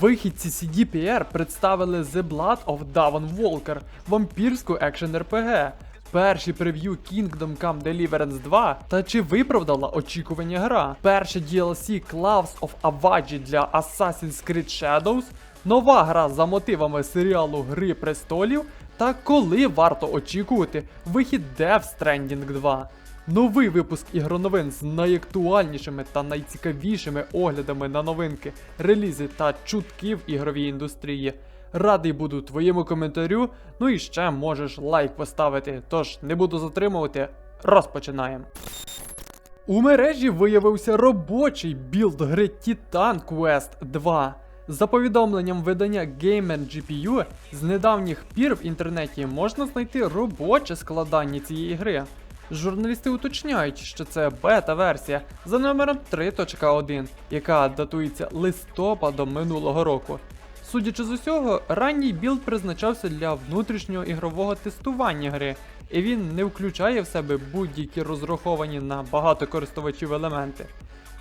Вихідці CDPR представили The Blood of Davon Walker, вампірську екшен RPG. Перші прев'ю Kingdom Come Deliverance 2 та чи виправдала очікування гра. Перше DLC Claws of Avage для Assassin's Creed Shadows, нова гра за мотивами серіалу Гри престолів та коли варто очікувати вихід Death Stranding 2. Новий випуск ігроновин з найактуальнішими та найцікавішими оглядами на новинки, релізи та чутки в ігровій індустрії. Радий буду твоєму коментарю, ну і ще можеш лайк поставити. Тож не буду затримувати, розпочинаємо. У мережі виявився робочий білд гри Titan Quest 2. За повідомленням видання Game GPU, з недавніх пір в інтернеті можна знайти робоче складання цієї гри. Журналісти уточняють, що це бета-версія за номером 3.1, яка датується листопадом минулого року. Судячи з усього, ранній білд призначався для внутрішнього ігрового тестування гри, і він не включає в себе будь-які розраховані на багато користувачів елементи.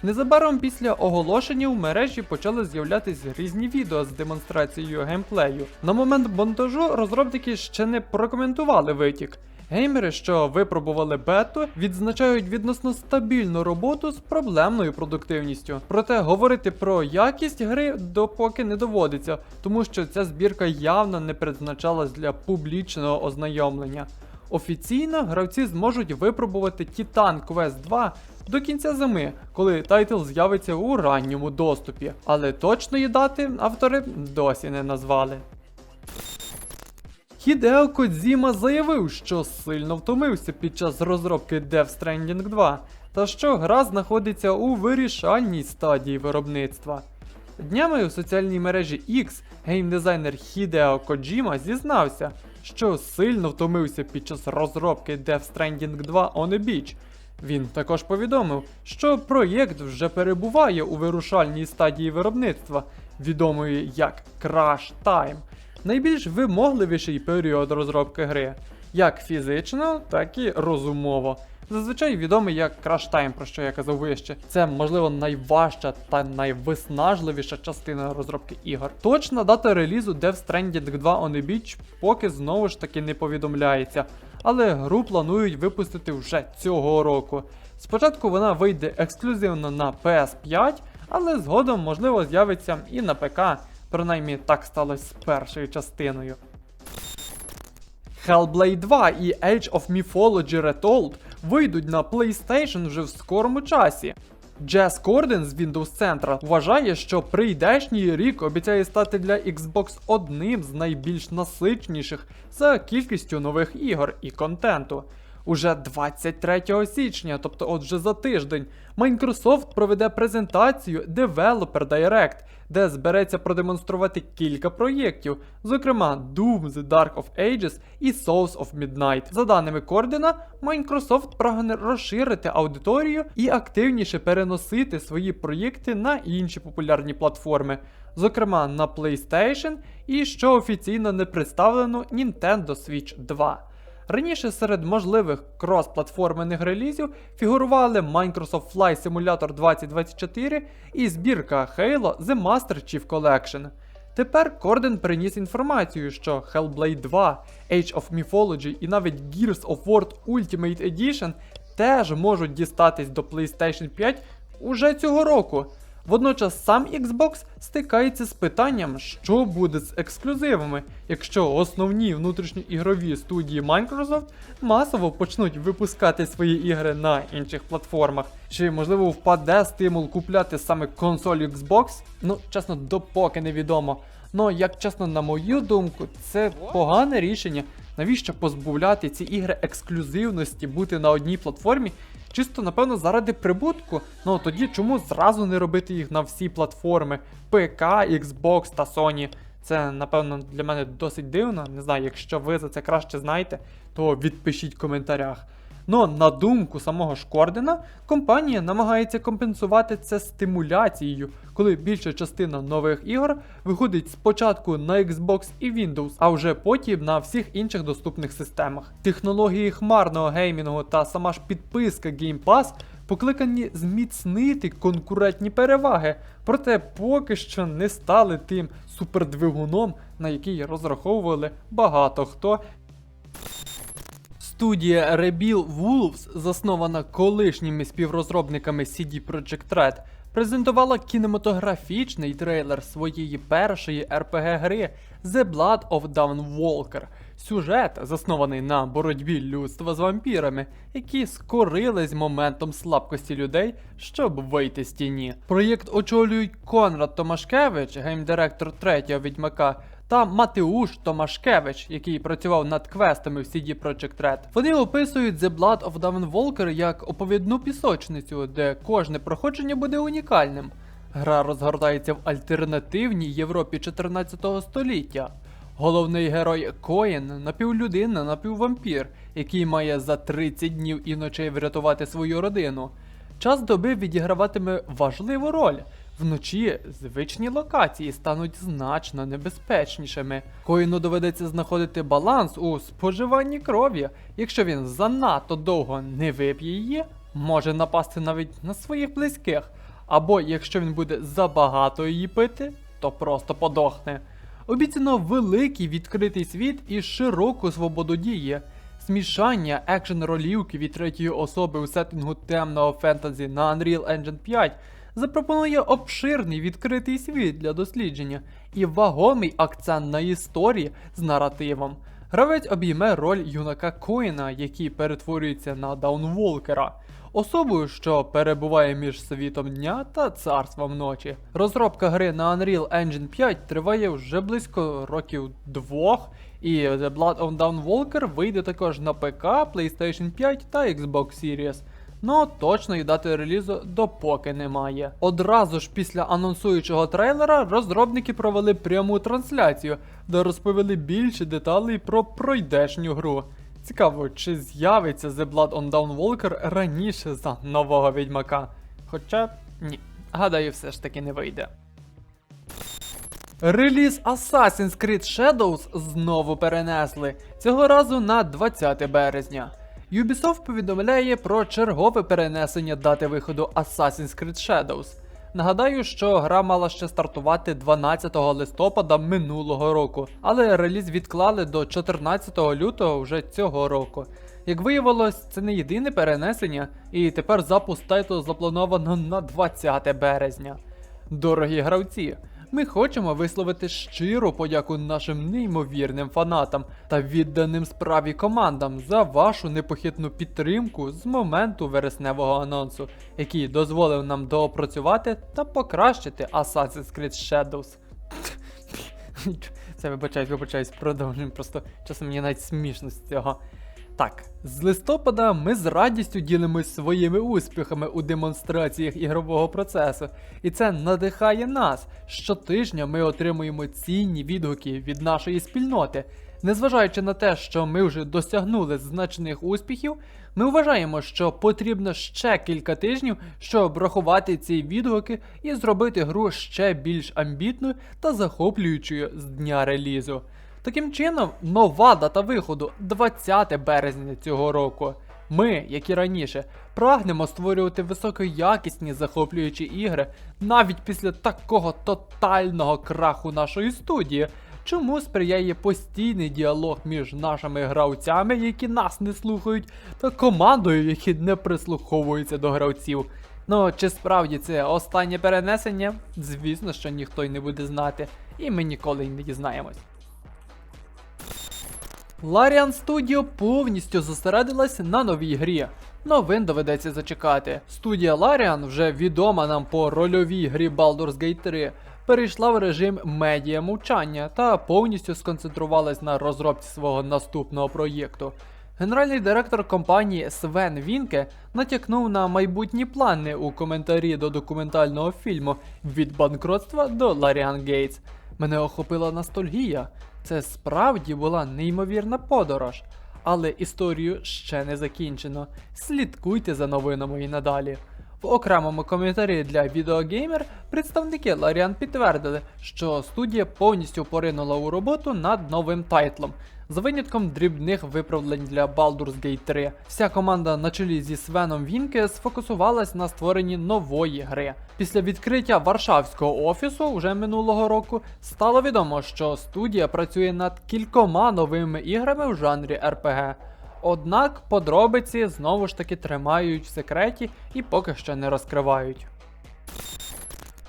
Незабаром після оголошення у мережі почали з'являтися різні відео з демонстрацією геймплею. На момент монтажу розробники ще не прокоментували витік. Геймери, що випробували бету, відзначають відносно стабільну роботу з проблемною продуктивністю. Проте говорити про якість гри допоки не доводиться, тому що ця збірка явно не призначалась для публічного ознайомлення. Офіційно гравці зможуть випробувати Titan Quest 2 до кінця зими, коли тайтл з'явиться у ранньому доступі, але точної дати автори досі не назвали. Хідео Кодзіма заявив, що сильно втомився під час розробки Death Stranding 2, та що гра знаходиться у вирішальній стадії виробництва. Днями у соціальній мережі X геймдизайнер Хідео Коджіма зізнався, що сильно втомився під час розробки Death Stranding 2 on a Beach. Він також повідомив, що проєкт вже перебуває у вирушальній стадії виробництва, відомої як Crash Time, найбільш вимогливіший період розробки гри, як фізично, так і розумово. Зазвичай відомий як Crash Time, про що я казав вище. Це, можливо, найважча та найвиснажливіша частина розробки ігор. Точна дата релізу Death Stranding 2 on a Beach поки знову ж таки не повідомляється, але гру планують випустити вже цього року. Спочатку вона вийде ексклюзивно на PS5, але згодом, можливо, з'явиться і на ПК. Принаймні так сталося з першою частиною. Hellblade 2 і Age of Mythology Retold вийдуть на PlayStation вже в скорому часі. Джес Корден з Windows Central вважає, що прийдешній рік обіцяє стати для Xbox одним з найбільш насичніших за кількістю нових ігор і контенту. Уже 23 січня, тобто от вже за тиждень, Microsoft проведе презентацію Developer Direct, де збереться продемонструвати кілька проєктів, зокрема Doom The Dark of Ages і Souls of Midnight. За даними Кордена, Microsoft прагне розширити аудиторію і активніше переносити свої проєкти на інші популярні платформи, зокрема на PlayStation і що офіційно не представлено Nintendo Switch 2. Раніше серед можливих крос-платформених релізів фігурували Microsoft Flight Simulator 2024 і збірка Halo The Master Chief Collection. Тепер Корден приніс інформацію, що Hellblade 2, Age of Mythology і навіть Gears of War Ultimate Edition теж можуть дістатись до PlayStation 5 уже цього року. Водночас сам Xbox стикається з питанням, що буде з ексклюзивами, якщо основні внутрішньоігрові студії Microsoft масово почнуть випускати свої ігри на інших платформах. Чи можливо впаде стимул купляти саме консоль Xbox? Ну, чесно, допоки невідомо. Ну, як чесно, на мою думку, це погане рішення. Навіщо позбавляти ці ігри ексклюзивності бути на одній платформі? Чисто, напевно, заради прибутку. Ну тоді чому зразу не робити їх на всі платформи ПК, Xbox та Sony? Це, напевно, для мене досить дивно. Не знаю, якщо ви за це краще знаєте, то відпишіть в коментарях. Ну, на думку самого ж Кордена, компанія намагається компенсувати це стимуляцією, коли більша частина нових ігор виходить спочатку на Xbox і Windows, а вже потім на всіх інших доступних системах. Технології хмарного геймінгу та сама ж підписка Game Pass покликані зміцнити конкурентні переваги, проте поки що не стали тим супердвигуном, на який розраховували багато хто. Студія Rebuild Wolves, заснована колишніми співрозробниками CD Projekt Red, презентувала кінематографічний трейлер своєї першої RPG гри The Blood of Dawnwalker. Сюжет заснований на боротьбі людства з вампірами, які скорились моментом слабкості людей, щоб вийти з тіні. Проєкт очолюють Конрад Томашкевич, геймдиректор третього відьмака, та Матеуш Томашкевич, який працював над квестами в CD Projekt Red. Вони описують The Blood of Dawnwalker як оповідну пісочницю, де кожне проходження буде унікальним. Гра розгортається в альтернативній Європі 14 століття. Головний герой Коін напівлюдина, напіввампір, який має за 30 днів і ночей врятувати свою родину. Час доби відіграватиме важливу роль. Вночі звичні локації стануть значно небезпечнішими. Коїну доведеться знаходити баланс у споживанні крові. Якщо він занадто довго не вип'є її, може напасти навіть на своїх близьких. Або якщо він буде забагато її пити, то просто подохне. Обіцяно великий відкритий світ і широку свободу дії. Смішання екшен ролівки від третьої особи у сеттингу темного фентезі на Unreal Engine 5 запропонує обширний відкритий світ для дослідження і вагомий акцент на історії з наративом. Гравець обійме роль юнака Коїна, який перетворюється на Даунволкера, особою, що перебуває між світом дня та царством ночі. Розробка гри на Unreal Engine 5 триває вже близько років двох, і The Blood of Dawnwalker вийде також на ПК, PlayStation 5 та Xbox Series. Ну, точної дати релізу допоки немає. Одразу ж після анонсуючого трейлера розробники провели пряму трансляцію, де розповіли більше деталей про пройдешню гру. Цікаво, чи з'явиться The Blood on Dawnwalker раніше за нового відьмака. Хоча ні, гадаю, все ж таки не вийде. Реліз Assassin's Creed Shadows знову перенесли, цього разу на 20 березня. Ubisoft повідомляє про чергове перенесення дати виходу Assassin's Creed Shadows. Нагадаю, що гра мала ще стартувати 12 листопада минулого року, але реліз відклали до 14 лютого вже цього року. Як виявилось, це не єдине перенесення, і тепер запуск тайту заплановано на 20 березня. Дорогі гравці, ми хочемо висловити щиру подяку нашим неймовірним фанатам та відданим справі командам за вашу непохитну підтримку з моменту вересневого анонсу, який дозволив нам доопрацювати та покращити Assassin's Creed Shadows. Це вибачаюсь, вибачаюсь, продовжуємо. Просто часом мені навіть смішно з цього. Так, з листопада ми з радістю ділимось своїми успіхами у демонстраціях ігрового процесу, і це надихає нас. Щотижня ми отримуємо цінні відгуки від нашої спільноти. Незважаючи на те, що ми вже досягнули значних успіхів, ми вважаємо, що потрібно ще кілька тижнів, щоб рахувати ці відгуки і зробити гру ще більш амбітною та захоплюючою з дня релізу. Таким чином, нова дата виходу 20 березня цього року. Ми, як і раніше, прагнемо створювати високоякісні захоплюючі ігри навіть після такого тотального краху нашої студії, чому сприяє постійний діалог між нашими гравцями, які нас не слухають, та командою, які не прислуховуються до гравців. Ну, чи справді це останнє перенесення? Звісно, що ніхто й не буде знати, і ми ніколи й не дізнаємось. Larian Studio повністю зосередилась на новій грі. Новин доведеться зачекати. Студія Larian, вже відома нам по рольовій грі Baldur's Gate 3, перейшла в режим медіа мовчання та повністю сконцентрувалась на розробці свого наступного проєкту. Генеральний директор компанії Свен Вінке натякнув на майбутні плани у коментарі до документального фільму від банкротства до Larian Gates. Мене охопила ностальгія. Це справді була неймовірна подорож. Але історію ще не закінчено. Слідкуйте за новинами і надалі. В окремому коментарі для відеогеймер представники Ларіан підтвердили, що студія повністю поринула у роботу над новим тайтлом. За винятком дрібних виправлень для Baldur's Gate 3, вся команда на чолі зі Свеном Вінке сфокусувалась на створенні нової гри. Після відкриття Варшавського офісу уже минулого року стало відомо, що студія працює над кількома новими іграми в жанрі RPG. Однак подробиці знову ж таки тримають в секреті і поки що не розкривають.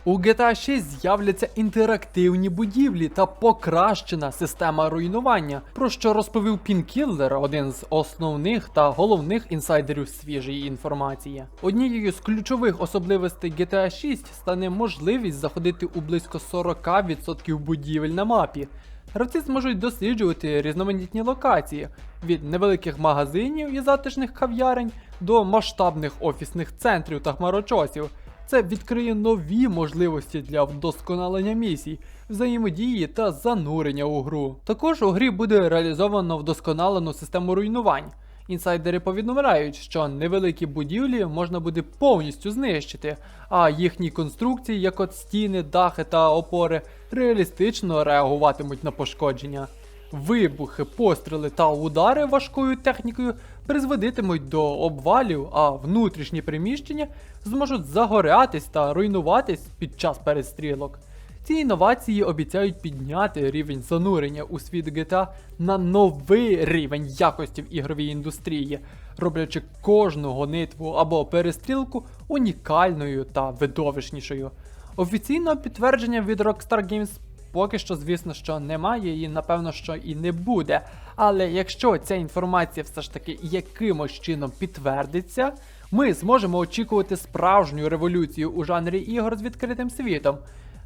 У GTA 6 з'являться інтерактивні будівлі та покращена система руйнування, про що розповів Пінкіллер, один з основних та головних інсайдерів свіжої інформації. Однією з ключових особливостей GTA 6 стане можливість заходити у близько 40% будівель на мапі. Гравці зможуть досліджувати різноманітні локації від невеликих магазинів і затишних кав'ярень до масштабних офісних центрів та хмарочосів. Це відкриє нові можливості для вдосконалення місій, взаємодії та занурення у гру. Також у грі буде реалізовано вдосконалену систему руйнувань. Інсайдери повідомляють, що невеликі будівлі можна буде повністю знищити, а їхні конструкції, як от стіни, дахи та опори, реалістично реагуватимуть на пошкодження. Вибухи, постріли та удари важкою технікою призводитимуть до обвалів, а внутрішні приміщення зможуть загорятись та руйнуватись під час перестрілок. Ці інновації обіцяють підняти рівень занурення у світ GTA на новий рівень якості в ігровій індустрії, роблячи кожну гонитву або перестрілку унікальною та видовищнішою. Офіційного підтвердження від Rockstar Games поки що, звісно, що немає, і напевно, що і не буде. Але якщо ця інформація все ж таки якимось чином підтвердиться, ми зможемо очікувати справжню революцію у жанрі ігор з відкритим світом.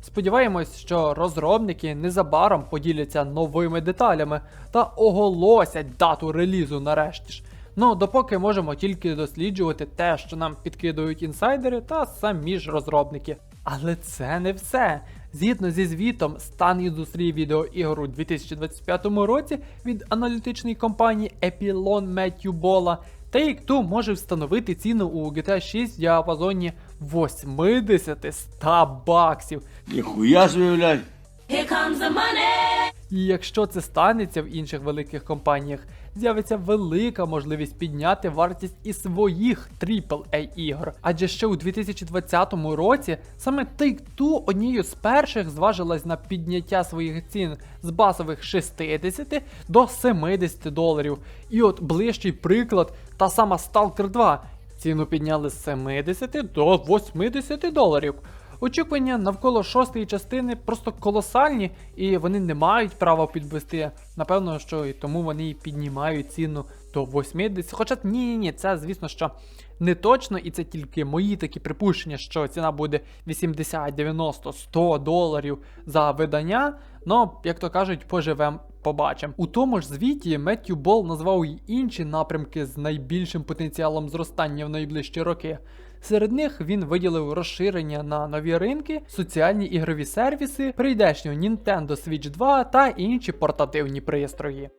Сподіваємось, що розробники незабаром поділяться новими деталями та оголосять дату релізу нарешті ж. Ну, допоки можемо тільки досліджувати те, що нам підкидують інсайдери та самі ж розробники. Але це не все. Згідно зі звітом стан індустрії відеоігор у 2025 році від аналітичної компанії Epilon Matthew Бола, Take-Two може встановити ціну у GTA 6 в діапазоні 80-100 баксів. Ніхуя блядь. Here comes the money. І якщо це станеться в інших великих компаніях, з'явиться велика можливість підняти вартість і своїх AAA ігор. Адже ще у 2020 році саме Take-Two однією з перших зважилась на підняття своїх цін з базових 60 до 70 доларів. І от ближчий приклад, та сама Stalker 2. Ціну підняли з 70 до 80 доларів. Очікування навколо шостої частини просто колосальні, і вони не мають права підвести. Напевно, що і тому вони і піднімають ціну до 80. Хоча ні, ні, ні, це звісно, що не точно, і це тільки мої такі припущення, що ціна буде 80, 90, 100 доларів за видання. Ну, як то кажуть, поживем. Побачимо. У тому ж звіті Меттю Бол назвав і інші напрямки з найбільшим потенціалом зростання в найближчі роки. Серед них він виділив розширення на нові ринки, соціальні ігрові сервіси, прийдешню Nintendo Switch 2 та інші портативні пристрої.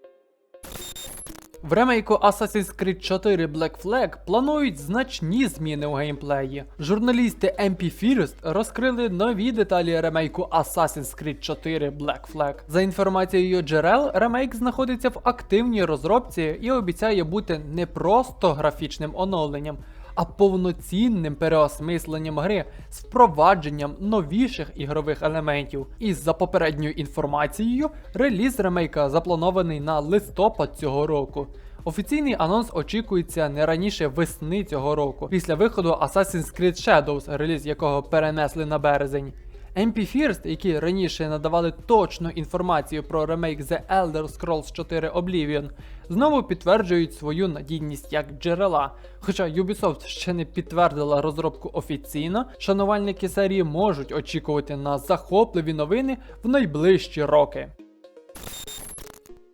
В ремейку Assassin's Creed 4 Black Flag планують значні зміни у геймплеї. Журналісти MP First розкрили нові деталі ремейку Assassin's Creed 4 Black Flag. За інформацією джерел, ремейк знаходиться в активній розробці і обіцяє бути не просто графічним оновленням, а повноцінним переосмисленням гри з впровадженням новіших ігрових елементів. І за попередньою інформацією, реліз ремейка запланований на листопад цього року. Офіційний анонс очікується не раніше весни цього року, після виходу Assassin's Creed Shadows, реліз якого перенесли на березень. MP First, які раніше надавали точну інформацію про ремейк The Elder Scrolls 4 Oblivion, знову підтверджують свою надійність як джерела. Хоча Ubisoft ще не підтвердила розробку офіційно, шанувальники серії можуть очікувати на захопливі новини в найближчі роки.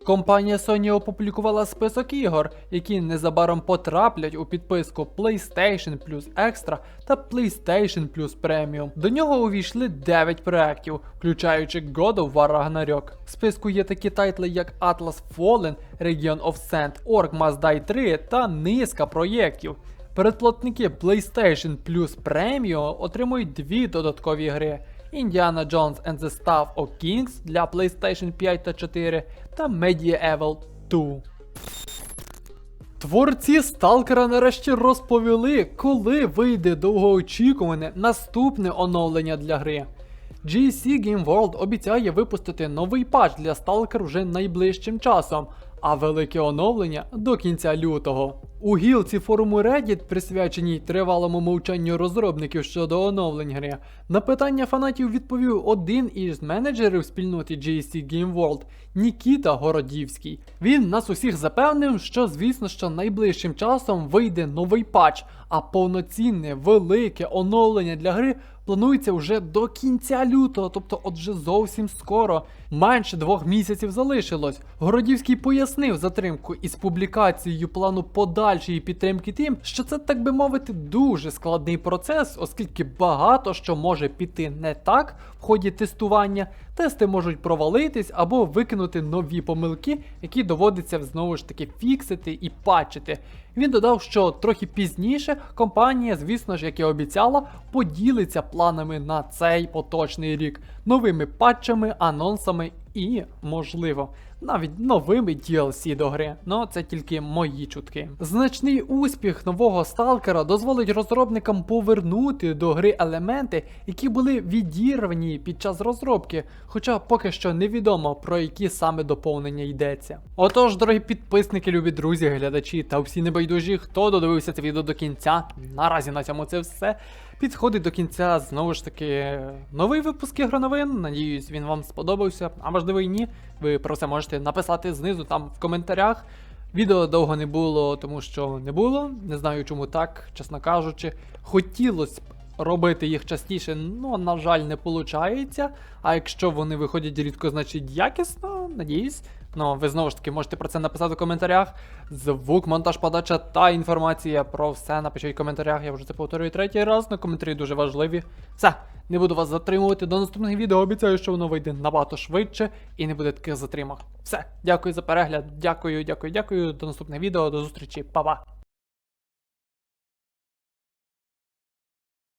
Компанія Sony опублікувала список ігор, які незабаром потраплять у підписку PlayStation Plus Extra та PlayStation Plus Premium. До нього увійшли 9 проєктів, включаючи God of War Ragnarok. В списку є такі тайтли, як Atlas Fallen, Region of Sand, Orc Must Die 3 та низка проєктів. Передплатники PlayStation Plus Premium отримують дві додаткові гри: Indiana Jones and the Staff of Kings для PlayStation 5 та 4 та Medieval 2. Творці Сталкера нарешті розповіли, коли вийде довгоочікуване наступне оновлення для гри. GC Game World обіцяє випустити новий патч для Stalker вже найближчим часом, а велике оновлення до кінця лютого. У гілці форуму Reddit, присвяченій тривалому мовчанню розробників щодо оновлень гри, на питання фанатів відповів один із менеджерів спільноти GSC Game World Нікіта Городівський. Він нас усіх запевнив, що звісно, що найближчим часом вийде новий патч, а повноцінне велике оновлення для гри планується вже до кінця лютого, тобто от вже зовсім скоро. Менше двох місяців залишилось. Городівський пояснив затримку із публікацією плану подальшої підтримки тим, що це, так би мовити, дуже складний процес, оскільки багато що може піти не так в ході тестування. Тести можуть провалитись або викинути нові помилки, які доводиться знову ж таки фіксити і патчити. Він додав, що трохи пізніше компанія, звісно ж, як і обіцяла, поділиться планами на цей поточний рік, новими патчами, анонсами і, можливо, навіть новими DLC до гри. Ну це тільки мої чутки. Значний успіх нового сталкера дозволить розробникам повернути до гри елементи, які були відірвані під час розробки, хоча поки що невідомо про які саме доповнення йдеться. Отож, дорогі підписники, любі друзі, глядачі та всі небайдужі, хто додивився це відео до кінця. Наразі на цьому це все. Підходить до кінця знову ж таки новий випуск ігроновин. Надіюсь, він вам сподобався, а можливо і ні. Ви про це можете написати знизу там в коментарях. Відео довго не було, тому що не було. Не знаю чому так, чесно кажучи. Хотілося б робити їх частіше, ну, на жаль, не виходить. А якщо вони виходять рідко, значить якісно, надіюсь. Ну, ви знову ж таки можете про це написати в коментарях. Звук, монтаж, подача та інформація про все напишіть в коментарях. Я вже це повторюю третій раз, На коментарі дуже важливі. Все, не буду вас затримувати до наступних відео. Обіцяю, що воно вийде набагато швидше і не буде таких затримок. Все, дякую за перегляд, дякую, дякую, дякую. До наступних відео, до зустрічі, па-па.